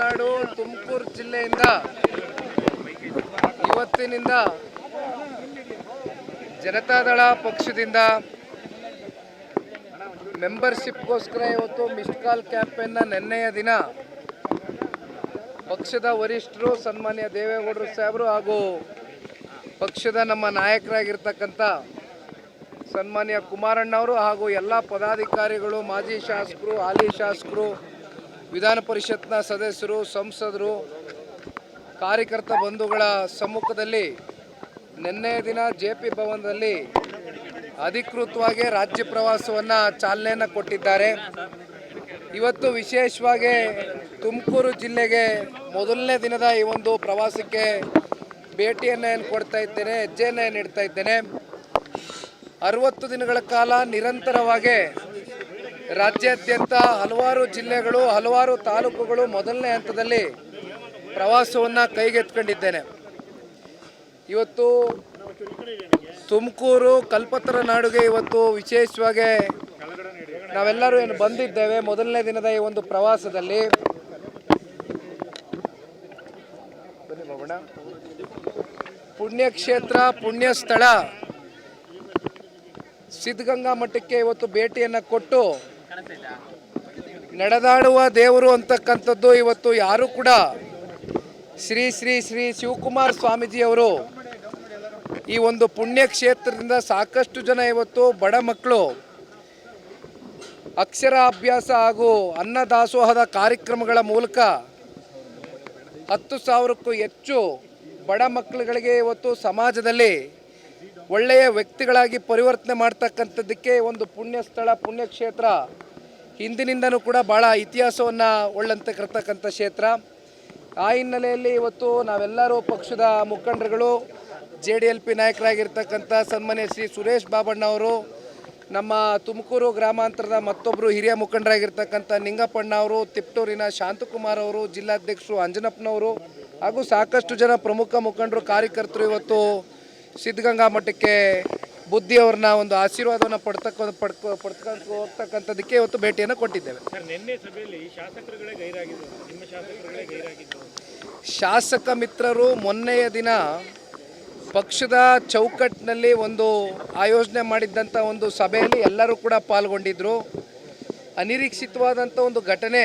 ನಾಡು ತುಮಕೂರು ಜಿಲ್ಲೆಯಿಂದ. ಇವತ್ತಿನಿಂದ ಜನತಾದಳ ಪಕ್ಷದಿಂದ ಮೆಂಬರ್ಶಿಪ್ಗೋಸ್ಕರ ಇವತ್ತು ಮಿಸ್ಡ್ ಕಾಲ್ ಕ್ಯಾಂಪೇನ್ನ ನಿನ್ನೆಯ ದಿನ ಪಕ್ಷದ ವರಿಷ್ಠರು ಸನ್ಮಾನ್ಯ ದೇವೇಗೌಡರು ಸಾಹೇಬರು ಹಾಗೂ ಪಕ್ಷದ ನಮ್ಮ ನಾಯಕರಾಗಿರ್ತಕ್ಕಂಥ ಸನ್ಮಾನ್ಯ ಕುಮಾರಣ್ಣವರು ಹಾಗೂ ಎಲ್ಲ ಪದಾಧಿಕಾರಿಗಳು, ಮಾಜಿ ಶಾಸಕರು, ಹಾಲಿ ಶಾಸಕರು ವಿಧಾನ ಪರಿಷತ್ನ ಸದಸ್ಯರು, ಸಂಸದರು, ಕಾರ್ಯಕರ್ತ ಬಂಧುಗಳ ಸಮ್ಮುಖದಲ್ಲಿ ನಿನ್ನೆ ದಿನ ಜೆ ಪಿ ಭವನದಲ್ಲಿ ಅಧಿಕೃತವಾಗಿ ರಾಜ್ಯ ಪ್ರವಾಸವನ್ನು ಚಾಲನೆಯನ್ನು ಕೊಟ್ಟಿದ್ದಾರೆ. ಇವತ್ತು ವಿಶೇಷವಾಗಿ ತುಮಕೂರು ಜಿಲ್ಲೆಗೆ ಮೊದಲನೇ ದಿನದ ಈ ಒಂದು ಪ್ರವಾಸಕ್ಕೆ ಭೇಟಿಯನ್ನು ಏನು ಕೊಡ್ತಾ ಇದ್ದೇನೆ, ಹೆಜ್ಜೆಯನ್ನು ಏನು ಇಡ್ತಾ ಇದ್ದೇನೆ. ಅರವತ್ತು ದಿನಗಳ ಕಾಲ ನಿರಂತರವಾಗಿ ರಾಜ್ಯಾದ್ಯಂತ ಹಲವಾರು ಜಿಲ್ಲೆಗಳು, ಹಲವಾರು ತಾಲೂಕುಗಳು ಮೊದಲನೇ ಹಂತದಲ್ಲಿ ಪ್ರವಾಸವನ್ನು ಕೈಗೆತ್ಕೊಂಡಿದ್ದೇನೆ ಇವತ್ತು ತುಮಕೂರು, ಕಲ್ಪತರ ನಾಡುಗೆ ಇವತ್ತು ವಿಶೇಷವಾಗಿ ನಾವೆಲ್ಲರೂ ಏನು ಬಂದಿದ್ದೇವೆ ಮೊದಲನೇ ದಿನದ ಈ ಒಂದು ಪ್ರವಾಸದಲ್ಲಿ. ಪುಣ್ಯಕ್ಷೇತ್ರ ಪುಣ್ಯ ಸ್ಥಳ ಸಿದ್ಧಗಂಗಾ ಮಠಕ್ಕೆ ಇವತ್ತು ಭೇಟಿಯನ್ನು ಕೊಟ್ಟು ನಡೆದಾಡುವ ದೇವರು ಅಂತಕ್ಕಂಥದ್ದು ಇವತ್ತು ಯಾರು ಕೂಡ ಶ್ರೀ ಶ್ರೀ ಶ್ರೀ ಶಿವಕುಮಾರ ಸ್ವಾಮೀಜಿಯವರು ಈ ಒಂದು ಪುಣ್ಯಕ್ಷೇತ್ರದಿಂದ ಸಾಕಷ್ಟು ಜನ ಇವತ್ತು ಬಡ ಮಕ್ಕಳು ಅಕ್ಷರ ಅಭ್ಯಾಸ ಹಾಗೂ ಅನ್ನದಾಸೋಹದ ಕಾರ್ಯಕ್ರಮಗಳ ಮೂಲಕ ಹತ್ತು ಸಾವಿರಕ್ಕೂ ಹೆಚ್ಚು ಬಡ ಮಕ್ಕಳುಗಳಿಗೆ ಇವತ್ತು ಸಮಾಜದಲ್ಲಿ ಒಳ್ಳೆಯ ವ್ಯಕ್ತಿಗಳಾಗಿ ಪರಿವರ್ತನೆ ಮಾಡ್ತಕ್ಕಂಥದ್ದಕ್ಕೆ ಒಂದು ಪುಣ್ಯ ಸ್ಥಳ ಪುಣ್ಯಕ್ಷೇತ್ರ ಹಿಂದಿನಿಂದನೂ ಕೂಡ ಭಾಳ ಇತಿಹಾಸವನ್ನು ಒಳ್ಳಂತಕ್ಕಂಥ ಕ್ಷೇತ್ರ. ಆ ಹಿನ್ನೆಲೆಯಲ್ಲಿ ಇವತ್ತು ನಾವೆಲ್ಲರೂ ಪಕ್ಷದ ಮುಖಂಡರುಗಳು ಜೆ ಡಿ ಎಲ್ ಪಿ ನಾಯಕರಾಗಿರ್ತಕ್ಕಂಥ ಸನ್ಮಾನ್ಯ ಶ್ರೀ ಸುರೇಶ್ ಬಾಬಣ್ಣ ಅವರು ನಮ್ಮ ತುಮಕೂರು ಗ್ರಾಮಾಂತರದ ಮತ್ತೊಬ್ಬರು ಹಿರಿಯ ಮುಖಂಡರಾಗಿರ್ತಕ್ಕಂಥ ನಿಂಗಪ್ಪಣ್ಣ ಅವರು ತಿಪ್ಟೂರಿನ ಶಾಂತಕುಮಾರ್ ಅವರು, ಜಿಲ್ಲಾಧ್ಯಕ್ಷರು ಅಂಜನಪ್ಪನವರು ಹಾಗೂ ಸಾಕಷ್ಟು ಜನ ಪ್ರಮುಖ ಮುಖಂಡರು, ಕಾರ್ಯಕರ್ತರು ಇವತ್ತು ಸಿದ್ಧಗಂಗಾ ಮಠಕ್ಕೆ ಬುದ್ಧಿಯವ್ರನ್ನ ಒಂದು ಆಶೀರ್ವಾದವನ್ನು ಪಡ್ತಕ್ಕ ಪಡ್ಕೊ ಪಡ್ಕೊಂಡು ಹೋಗ್ತಕ್ಕಂಥದ್ದಕ್ಕೆ ಇವತ್ತು ಭೇಟಿಯನ್ನು ಕೊಟ್ಟಿದ್ದೇವೆ. ಸರ್ ನಿನ್ನೆ ಸಭೆಯಲ್ಲಿ ಶಾಸಕರುಗಳೇ ಗೈರಾಗಿದ್ದರು ನಿಮ್ಮ ಶಾಸಕರುಗಳೇ ಗೈರಾಗಿದ್ದು ಶಾಸಕ ಮಿತ್ರರು ಮೊನ್ನೆಯ ದಿನ ಪಕ್ಷದ ಚೌಕಟ್ಟಿನಲ್ಲಿ ಒಂದು ಆಯೋಜನೆ ಮಾಡಿದ್ದಂಥ ಒಂದು ಸಭೆಯಲ್ಲಿ ಎಲ್ಲರೂ ಕೂಡ ಪಾಲ್ಗೊಂಡಿದ್ದರು ಅನಿರೀಕ್ಷಿತವಾದಂಥ ಒಂದು ಘಟನೆ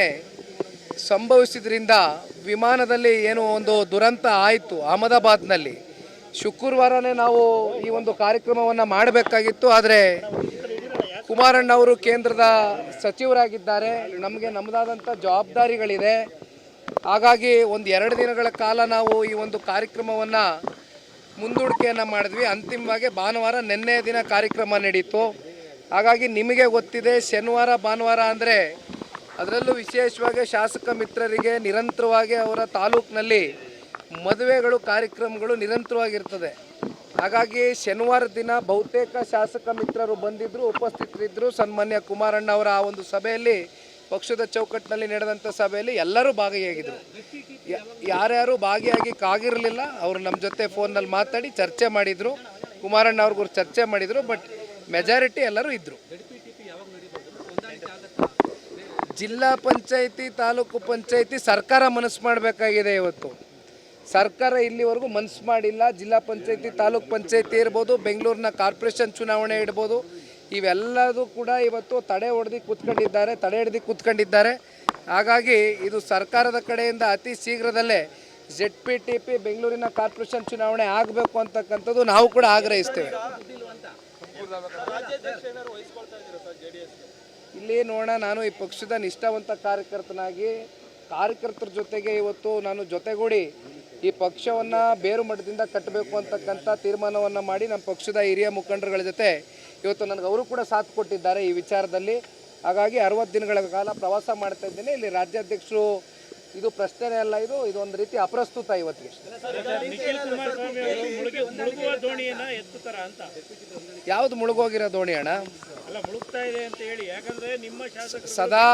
ಸಂಭವಿಸಿದ್ರಿಂದ ವಿಮಾನದಲ್ಲಿ ಏನು ಒಂದು ದುರಂತ ಆಯಿತು ಅಹಮದಾಬಾದ್ನಲ್ಲಿ. ಶುಕ್ರವಾರನೇ ನಾವು ಈ ಒಂದು ಕಾರ್ಯಕ್ರಮವನ್ನು ಮಾಡಬೇಕಾಗಿತ್ತು, ಆದರೆ ಕುಮಾರಣ್ಣ ಅವರು ಕೇಂದ್ರದ ಸಚಿವರಾಗಿದ್ದಾರೆ. ನಮಗೆ ನಮ್ಮದಾದಂಥ ಜವಾಬ್ದಾರಿಗಳಿದೆ. ಹಾಗಾಗಿ ಒಂದು ಎರಡು ದಿನಗಳ ಕಾಲ ನಾವು ಈ ಒಂದು ಕಾರ್ಯಕ್ರಮವನ್ನು ಮುಂದೂಡಿಕೆಯನ್ನು ಮಾಡಿದ್ವಿ. ಅಂತಿಮವಾಗಿ ಭಾನುವಾರ ನಿನ್ನೆ ದಿನ ಕಾರ್ಯಕ್ರಮ ನಡೀತು. ಹಾಗಾಗಿ ನಿಮಗೆ ಗೊತ್ತಿದೆ, ಶನಿವಾರ, ಭಾನುವಾರ ಅಂದರೆ ಅದರಲ್ಲೂ ವಿಶೇಷವಾಗಿ ಶಾಸಕ ಮಿತ್ರರಿಗೆ ನಿರಂತರವಾಗಿ ಅವರ ತಾಲೂಕಿನಲ್ಲಿ ಮದುವೆಗಳು, ಕಾರ್ಯಕ್ರಮಗಳು ನಿರಂತರವಾಗಿರ್ತದೆ. ಹಾಗಾಗಿ ಶನಿವಾರ ದಿನ ಬಹುತೇಕ ಶಾಸಕ ಮಿತ್ರರು ಬಂದಿದ್ದರು ಉಪಸ್ಥಿತರಿದ್ದರು ಸನ್ಮಾನ್ಯ ಕುಮಾರಣ್ಣ ಅವರ ಆ ಒಂದು ಸಭೆಯಲ್ಲಿ, ಪಕ್ಷದ ಚೌಕಟ್ಟಿನಲ್ಲಿ ನಡೆದಂಥ ಸಭೆಯಲ್ಲಿ ಎಲ್ಲರೂ ಭಾಗಿಯಾಗಿದ್ದರು ಯಾರ್ಯಾರು ಭಾಗಿಯಾಗಿ ಕಾಗಿರಲಿಲ್ಲ, ಅವರು ನಮ್ಮ ಜೊತೆ ಫೋನ್ನಲ್ಲಿ ಮಾತಾಡಿ ಚರ್ಚೆ ಮಾಡಿದರು. ಕುಮಾರಣ್ಣ ಅವ್ರಿಗೂ ಚರ್ಚೆ ಮಾಡಿದರು, ಬಟ್ ಮೆಜಾರಿಟಿ ಎಲ್ಲರೂ ಇದ್ದರು ಜಿಲ್ಲಾ ಪಂಚಾಯಿತಿ, ತಾಲೂಕು ಪಂಚಾಯಿತಿ ಸರ್ಕಾರ ಮನಸ್ಸು ಮಾಡಬೇಕಾಗಿದೆ ಇವತ್ತು. ಸರ್ಕಾರ ಇಲ್ಲಿವರೆಗೂ ಮನಸ್ಸು ಮಾಡಿಲ್ಲ. ಜಿಲ್ಲಾ ಪಂಚಾಯಿತಿ, ತಾಲೂಕ್ ಪಂಚಾಯಿತಿ ಇರ್ಬೋದು, ಬೆಂಗಳೂರಿನ ಕಾರ್ಪೊರೇಷನ್ ಚುನಾವಣೆ ಇಡ್ಬೋದು ಇವೆಲ್ಲದೂ ಕೂಡ ಇವತ್ತು ತಡೆ ಹೊಡೆದು ಕೂತ್ಕೊಂಡಿದ್ದಾರೆ, ತಡೆ ಹಿಡ್ದು ಕೂತ್ಕೊಂಡಿದ್ದಾರೆ. ಹಾಗಾಗಿ ಇದು ಸರ್ಕಾರದ ಕಡೆಯಿಂದ ಅತಿ ಶೀಘ್ರದಲ್ಲೇ ಜೆಡ್ ಪಿ ಟಿ ಪಿ ಬೆಂಗಳೂರಿನ ಕಾರ್ಪೊರೇಷನ್ ಚುನಾವಣೆ ಆಗಬೇಕು ಅಂತಕ್ಕಂಥದ್ದು ನಾವು ಕೂಡ ಆಗ್ರಹಿಸ್ತೇವೆ. ಇಲ್ಲಿ ನೋಡೋಣ, ನಾನು ಈ ಪಕ್ಷದ ನಿಷ್ಠಾವಂತ ಕಾರ್ಯಕರ್ತನಾಗಿ, ಕಾರ್ಯಕರ್ತರ ಜೊತೆಗೆ ಇವತ್ತು ನಾನು ಜೊತೆಗೂಡಿ ಈ ಪಕ್ಷವನ್ನು ಬೇರು ಮಠದಿಂದ ಕಟ್ಟಬೇಕು ಅಂತಕ್ಕಂಥ ತೀರ್ಮಾನವನ್ನು ಮಾಡಿ ನಮ್ಮ ಪಕ್ಷದ ಹಿರಿಯ ಮುಖಂಡರುಗಳ ಜೊತೆ ಇವತ್ತು ನನಗೆ ಅವರು ಕೂಡ ಸಾಥ್ ಕೊಟ್ಟಿದ್ದಾರೆ ಈ ವಿಚಾರದಲ್ಲಿ. ಹಾಗಾಗಿ ಅರವತ್ತು ದಿನಗಳ ಕಾಲ ಪ್ರವಾಸ ಮಾಡ್ತಾ ಇದ್ದೇನೆ. ಇಲ್ಲಿ ರಾಜ್ಯಾಧ್ಯಕ್ಷರು, ಇದು ಪ್ರಶ್ನೆನೇ ಅಲ್ಲ ಇದು ಇದೊಂದು ರೀತಿ ಅಪ್ರಸ್ತುತ ಇವತ್ತಿಗೆ. ಯಾವ್ದು ಮುಳುಗೋಗಿರೋ ದೋಣಿ ಅಣ್ಣ? ಸದಾ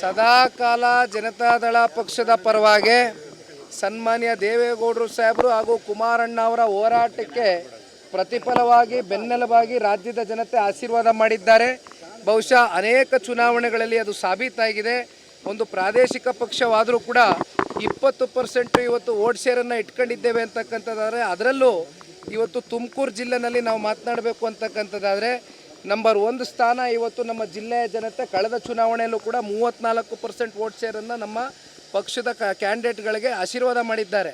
ಸದಾ ಕಾಲ ಜನತಾದಳ ಪಕ್ಷದ ಪರವಾಗಿ ಸನ್ಮಾನ್ಯ ದೇವೇಗೌಡರು ಸಾಹೇಬರು ಹಾಗೂ ಕುಮಾರಣ್ಣ ಅವರ ಹೋರಾಟಕ್ಕೆ ಪ್ರತಿಫಲವಾಗಿ, ಬೆನ್ನೆಲುಬಾಗಿ ರಾಜ್ಯದ ಜನತೆ ಆಶೀರ್ವಾದ ಮಾಡಿದ್ದಾರೆ. ಬಹುಶಃ ಅನೇಕ ಚುನಾವಣೆಗಳಲ್ಲಿ ಅದು ಸಾಬೀತಾಗಿದೆ. ಒಂದು ಪ್ರಾದೇಶಿಕ ಪಕ್ಷವಾದರೂ ಕೂಡ ಇಪ್ಪತ್ತು ಪರ್ಸೆಂಟ್ ಇವತ್ತು ಓಟ್ ಶೇರನ್ನು ಇಟ್ಕೊಂಡಿದ್ದೇವೆ ಅಂತಕ್ಕಂಥದ್ದಾದರೆ, ಅದರಲ್ಲೂ ಇವತ್ತು ತುಮಕೂರು ಜಿಲ್ಲೆನಲ್ಲಿ ನಾವು ಮಾತನಾಡಬೇಕು ಅಂತಕ್ಕಂಥದ್ದಾದರೆ, ನಂಬರ್ ಒಂದು ಸ್ಥಾನ ಇವತ್ತು ನಮ್ಮ ಜಿಲ್ಲೆಯ ಜನತೆ ಕಳೆದ ಚುನಾವಣೆಯಲ್ಲೂ ಕೂಡ ಮೂವತ್ತ್ನಾಲ್ಕು ಪರ್ಸೆಂಟ್ ಓಟ್ ಶೇರನ್ನು ನಮ್ಮ ಪಕ್ಷದ ಕ ಕ್ಯಾಂಡಿಡೇಟ್ಗಳಿಗೆ ಆಶೀರ್ವಾದ ಮಾಡಿದ್ದಾರೆ.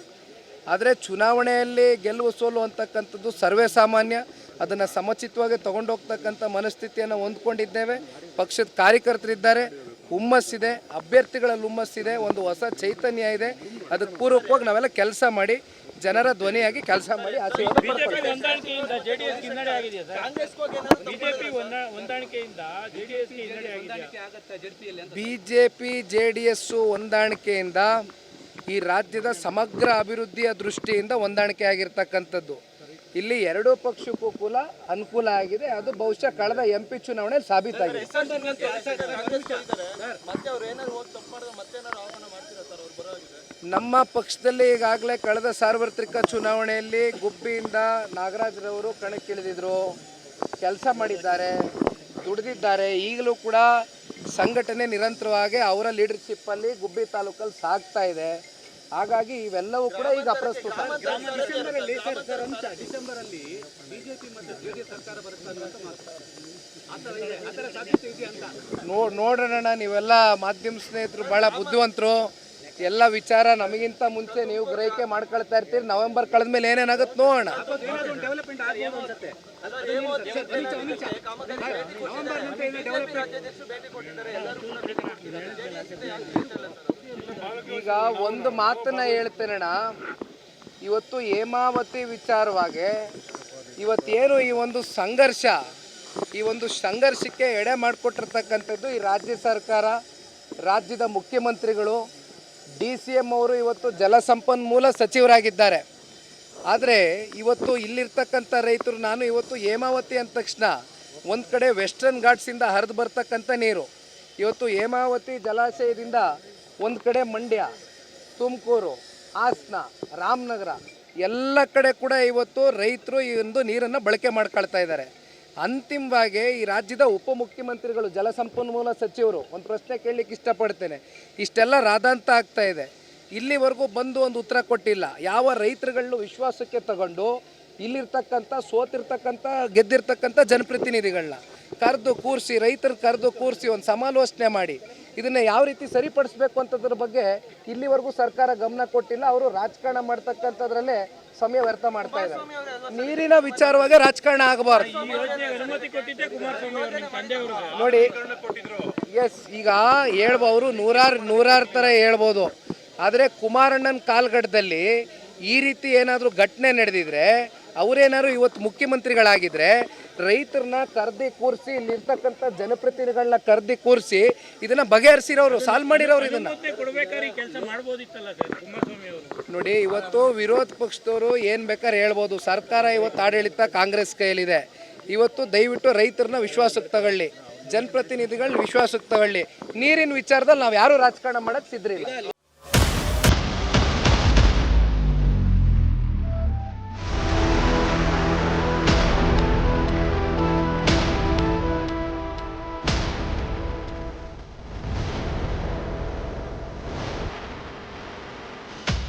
ಆದರೆ ಚುನಾವಣೆಯಲ್ಲಿ ಗೆಲುವು ಸೋಲು ಅಂತಕ್ಕಂಥದ್ದು ಸರ್ವೇ ಸಾಮಾನ್ಯ. ಅದನ್ನು ಸಮಚಿತವಾಗಿ ತಗೊಂಡೋಗ್ತಕ್ಕಂಥ ಮನಸ್ಥಿತಿಯನ್ನು ಹೊಂದ್ಕೊಂಡಿದ್ದೇವೆ. ಪಕ್ಷದ ಕಾರ್ಯಕರ್ತರಿದ್ದಾರೆ. ಹುಮ್ಮಸ್ಸಿದೆ. ಅಭ್ಯರ್ಥಿಗಳಲ್ಲಿ ಹುಮ್ಮಸ್ಸಿದೆ. ಒಂದು ಹೊಸ ಚೈತನ್ಯ ಇದೆ. ಅದಕ್ಕೆ ಪೂರ್ವಕವಾಗಿ ನಾವೆಲ್ಲ ಕೆಲಸ ಮಾಡಿ ಜನರ ಧ್ವನಿಯಾಗಿ ಕೆಲಸ ಮಾಡಿ BJP J P J D S ಹೊಂದಾಣಿಕೆಯಿಂದ ಈ ರಾಜ್ಯದ ಸಮಗ್ರ ಅಭಿವೃದ್ಧಿಯ ದೃಷ್ಟಿಯಿಂದ ಹೊಂದಾಣಿಕೆ ಆಗಿರ್ತಕ್ಕಂಥದ್ದು. ಇಲ್ಲಿ ಎರಡೂ ಪಕ್ಷಕ್ಕೂ ಕೂಡ ಅನುಕೂಲ ಆಗಿದೆ. ಅದು ಬಹುಶಃ ಕಳೆದ ಎಂ ಪಿ ಚುನಾವಣೆಯಲ್ಲಿ ಸಾಬೀತಾಗಿದೆ ನಮ್ಮ ಪಕ್ಷದಲ್ಲಿ ಈಗಾಗಲೇ ಕಳೆದ ಸಾರ್ವತ್ರಿಕ ಚುನಾವಣೆಯಲ್ಲಿ ಗುಬ್ಬಿಯಿಂದ ನಾಗರಾಜ್ರವರು ಕಣಕ್ಕಿಳಿದಿದ್ರು. ಕೆಲಸ ಮಾಡಿದ್ದಾರೆ ದುಡಿದಿದ್ದಾರೆ. ಈಗಲೂ ಕೂಡ ಸಂಘಟನೆ ನಿರಂತರವಾಗಿ ಅವರ ಲೀಡರ್ಶಿಪ್ಪಲ್ಲಿ ಗುಬ್ಬಿ ತಾಲೂಕಲ್ಲಿ ಸಾಗ್ತಾ ಇದೆ. ಹಾಗಾಗಿ ಇವೆಲ್ಲವೂ ಕೂಡ ಈಗ ಅಪ್ರಸ್ತುತ. ನೋ ನೋಡೋಣ ನೀವೆಲ್ಲ ಮಾಧ್ಯಮ ಸ್ನೇಹಿತರು ಭಾಳ ಬುದ್ಧಿವಂತರು. ಎಲ್ಲ ವಿಚಾರ ನಮಗಿಂತ ಮುಂಚೆ ನೀವು ಗ್ರಹಿಕೆ ಮಾಡ್ಕೊಳ್ತಾ ಇರ್ತೀರಿ. ನವೆಂಬರ್ ಕಳೆದ ಮೇಲೆ ಏನೇನಾಗುತ್ತೆ ನೋಡೋಣ. ಈಗ ಒಂದು ಮಾತನ್ನ ಹೇಳ್ತೇನಣ್ಣ. ಇವತ್ತು ಹೇಮಾವತಿ ವಿಚಾರವಾಗಿ ಇವತ್ತೇನು ಈ ಒಂದು ಸಂಘರ್ಷ, ಈ ಒಂದು ಸಂಘರ್ಷಕ್ಕೆ ಎಡೆ ಮಾಡಿಕೊಟ್ಟಿರ್ತಕ್ಕಂಥದ್ದು ಈ ರಾಜ್ಯ ಸರ್ಕಾರ, ರಾಜ್ಯದ ಮುಖ್ಯಮಂತ್ರಿಗಳು ಡಿ ಸಿ ಎಂ ಅವರು ಇವತ್ತು ಜಲಸಂಪನ್ಮೂಲ ಸಚಿವರಾಗಿದ್ದಾರೆ. ಆದರೆ ಇವತ್ತು ಇಲ್ಲಿರ್ತಕ್ಕಂಥ ರೈತರು, ನಾನು ಇವತ್ತು ಹೇಮಾವತಿ ಅಂದ ತಕ್ಷಣ ಒಂದು ಕಡೆ ವೆಸ್ಟರ್ನ್ ಘಾಟ್ಸಿಂದ ಹರಿದು ಬರ್ತಕ್ಕಂಥ ನೀರು. ಇವತ್ತು ಹೇಮಾವತಿ ಜಲಾಶಯದಿಂದ ಒಂದು ಕಡೆ ಮಂಡ್ಯ, ತುಮಕೂರು, ಹಾಸನ, ರಾಮನಗರ ಎಲ್ಲ ಕಡೆ ಕೂಡ ಇವತ್ತು ರೈತರು ಈ ಒಂದು ನೀರನ್ನು ಬಳಕೆ ಮಾಡ್ಕೊಳ್ತಾ ಇದ್ದಾರೆ. ಅಂತಿಮವಾಗಿ ಈ ರಾಜ್ಯದ ಉಪಮುಖ್ಯಮಂತ್ರಿಗಳು ಜಲಸಂಪನ್ಮೂಲ ಸಚಿವರು, ಒಂದು ಪ್ರಶ್ನೆ ಕೇಳಲಿಕ್ಕೆ ಇಷ್ಟಪಡ್ತೇನೆ. ಇಷ್ಟೆಲ್ಲ ರಾದಾಂತ ಆಗ್ತಾ ಇದೆ. ಇಲ್ಲಿವರೆಗೂ ಬಂದು ಒಂದು ಉತ್ತರ ಕೊಟ್ಟಿಲ್ಲ. ಯಾವ ರೈತರುಗಳನ್ನು ವಿಶ್ವಾಸಕ್ಕೆ ತಗೊಂಡು ಇಲ್ಲಿರ್ತಕ್ಕಂಥ, ಸೋತಿರ್ತಕ್ಕಂಥ, ಗೆದ್ದಿರ್ತಕ್ಕಂಥ ಜನಪ್ರತಿನಿಧಿಗಳನ್ನ ಕರೆದು ಕೂರಿಸಿ, ರೈತರು ಕರೆದು ಕೂರಿಸಿ ಒಂದು ಸಮಾಲೋಚನೆ ಮಾಡಿ. ಇದನ್ನು ಯಾವ ರೀತಿ ಸರಿಪಡಿಸ್ಬೇಕು ಅಂತದ್ರ ಬಗ್ಗೆ ಇಲ್ಲಿವರೆಗೂ ಸರ್ಕಾರ ಗಮನ ಕೊಟ್ಟಿಲ್ಲ. ಅವರು ರಾಜಕಾರಣ ಮಾಡ್ತಕ್ಕಂಥದ್ರಲ್ಲೇ ಸಮಯ ವ್ಯರ್ಥ ಮಾಡ್ತಾ ಇದ್ದಾರೆ. ನೀರಿನ ವಿಚಾರವಾಗಿ ರಾಜಕಾರಣ ಆಗಬಾರ್ದು. ನೋಡಿ ಎಸ್ ಈಗ ಹೇಳ್ಬೋದು ನೂರಾರು ನೂರಾರು ಥರ ಹೇಳ್ಬೋದು. ಆದರೆ ಕುಮಾರಣ್ಣನ ಕಾಲ್ಗಡ್ಡದಲ್ಲಿ ಈ ರೀತಿ ಏನಾದರೂ ಘಟನೆ ನಡೆದಿದ್ರೆ ಅವರೇನಾದ್ರು ಇವತ್ತು ಮುಖ್ಯಮಂತ್ರಿಗಳಾಗಿದ್ರೆ ರೈತರನ್ನ ಕರ್ದಿ ಕೂರಿಸಿ ಇಲ್ಲಿರ್ತಕ್ಕಂಥ ಜನಪ್ರತಿನಿಧಿಗಳನ್ನ ಕರ್ದಿ ಕೂರಿಸಿ ಇದನ್ನ ಬಗೆಹರಿಸಿರೋರು ಸಾಲ್ವ್ ಮಾಡಿರೋರು ಇದನ್ನ. ನೋಡಿ ಇವತ್ತು ವಿರೋಧ ಪಕ್ಷದವರು ಏನು ಬೇಕಾದ್ರೆ ಹೇಳ್ಬೋದು. ಸರ್ಕಾರ ಇವತ್ತು ಆಡಳಿತ ಕಾಂಗ್ರೆಸ್ ಕೈಯಲ್ಲಿದೆ. ಇವತ್ತು ದಯವಿಟ್ಟು ರೈತರನ್ನ ವಿಶ್ವಾಸಕ್ಕೆ ತಗೊಳ್ಳಿ. ಜನಪ್ರತಿನಿಧಿಗಳನ್ನ ವಿಶ್ವಾಸಕ್ಕೆ ತಗೊಳ್ಳಿ. ನೀರಿನ ವಿಚಾರದಲ್ಲಿ ನಾವು ಯಾರು ರಾಜಕಾರಣ ಮಾಡಕ್ಕೆ ಸಿದ್ರಿಲ್ಲ